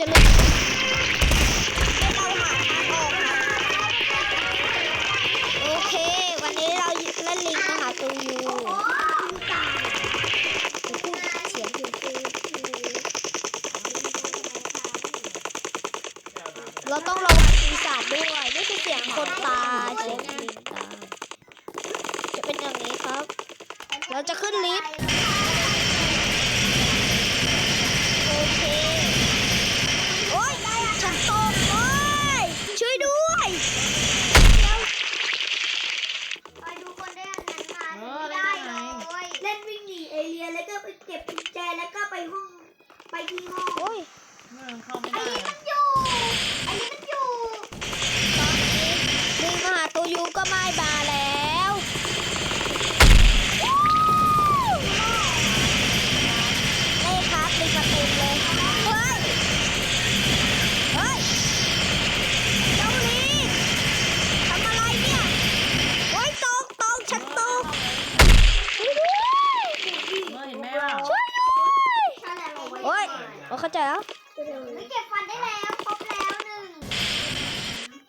จะเล่นให้เราหาทางอกโอเค วันนี้เราเล่นลิงมาหาตูยูพูดเสียงคือเราต้องระวังปีศาจด้วยนี่คือเสียงคนตายเสียง ยเออเข้าไม่อันได้นี้มันอยู่ อ๊ยโอ้เข้าใจแล้วไม่เก็บฟันได้แล้ว ครบแล้วหนึ่ง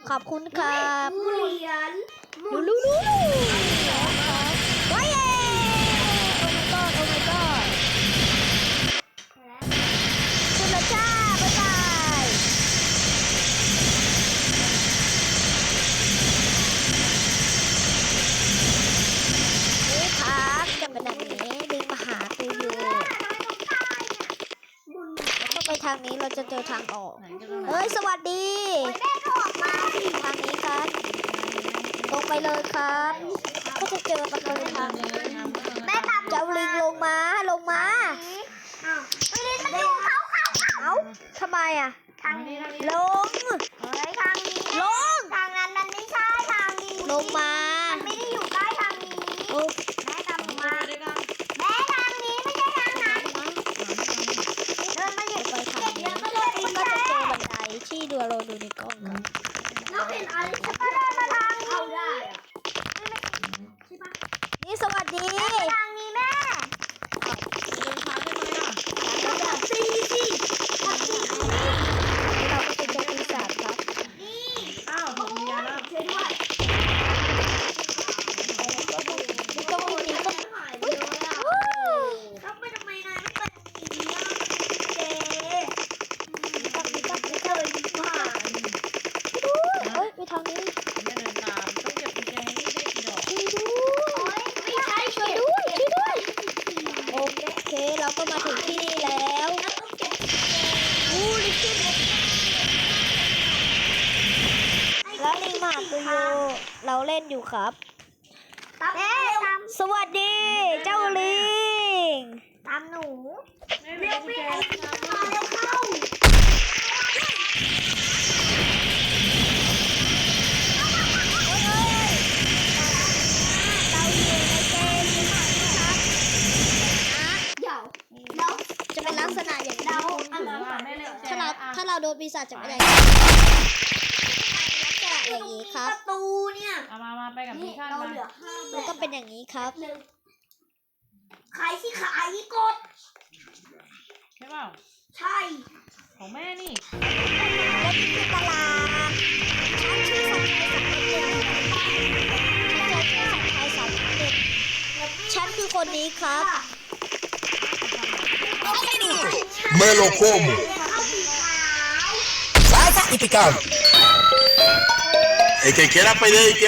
ขอบคุณครับผู้เหรียญลูลูลู ทางนี้เราจะเจอทางออกไหนกันตรงไหนเอ้ย สวัสดีโอ้ยแม่ก็ออกมาสิทางนี้ครับ ตรงไปเลยครับ ก็จะเจอประตูทางนี้แม่ทำเจ้าลิงลงมาลงมาอ้าวเฮ้ยมันอยู่เขาเขาเขาเอ้าทำไมอะ ทางนี้ลงเฮ้ยทาง ที่ดูเราดู ก็มาถึงที่นี่แล้วอู้ลิขิตแล้วลิงมาตุโยเราเล่นอยู่ครับแม่ตามสวัสดี เจ้าลิง ตามหนูแม่มีกุญแจ นปีศาจจะเป็นอย่างนี้อย่างนี้ครับประตูเนี่ย เอามามาไปกับนี่พี่ขั้นเรามาเหลือห้าแบแล้วก็เป็นอย่างนี้ครับ หนึ่งขายที่ขายกด ใช่เปล่าใช่ของแม่นี่และนี่คือตลาดฉันชื่อสังไทยสังเด็จฉันชื่อสังไทยสังเด็จฉันคือคนนี้ครับ Me lo como. Y picante. El que quiera pedir que...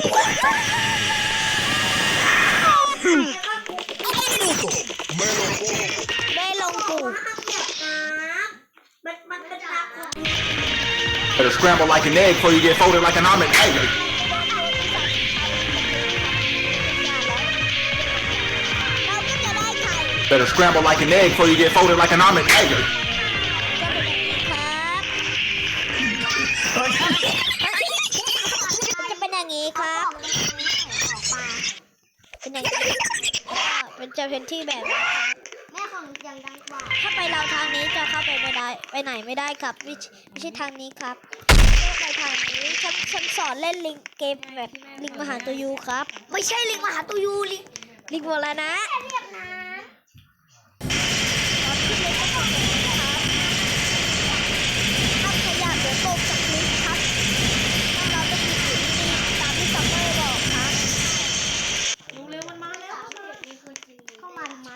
scramble like an egg before you get folded like an omelet. Hey. Better scramble like an egg before you get folded like an omelet. Hey. จะเป็นที่แบบแม่ของยังดังกว่าถ้าไปเราทางนี้จะเข้าไปไม่ได้ ไปไหนไม่ได้ครับ ไม่ใช่ทางนี้ครับ ไปทางนี้ฉันฉันสอนเล่นลิงเกมแบบลิงมหาตัวยูครับ ไม่ใช่ลิงมหาตูยูลิงลิงโบราณนะเรียกนะถ้าขยับเดี๋ยวตกจากลิฟต์ครับถ้าเราต้องอยู่ที่นี่ตามที่ซัมเมอร์บอกครับรู้เร็วมันมาแล้วเข้ามาทำไม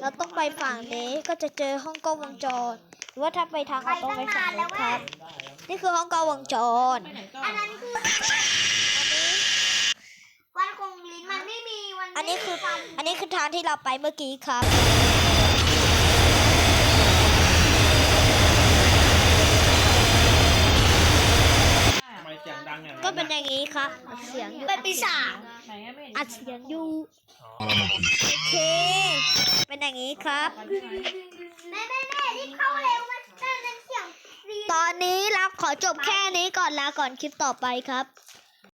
เราต้องไปฝั่งนี้ก็จะเจอห้องกล้องวงจรหรือว่าถ้าไปทางออกต้องไปฝั่งนู้นครับ นี่คือห้องกล้องวงจร ไปไหนต่ออันนั้นคือวันคงลิ้นมันไม่มีวันอันนี้คือฟันอันนี้คือทางที่เราไปเมื่อกี้ครับ ทำไมเสียงดังอย่างก็เป็นอย่างนี้ครับอัดเสียงอยู่เป็นปีศาจไหนอะไม่เห็นอัดเสียงอยู่โอเค เป็นอย่างนี้ครับ แม่แม่แม่รีบเข้าเร็วมันเป็นเสียง ตอนนี้เราขอจบแค่นี้ก่อนลาก่อนคลิปต่อไปครับ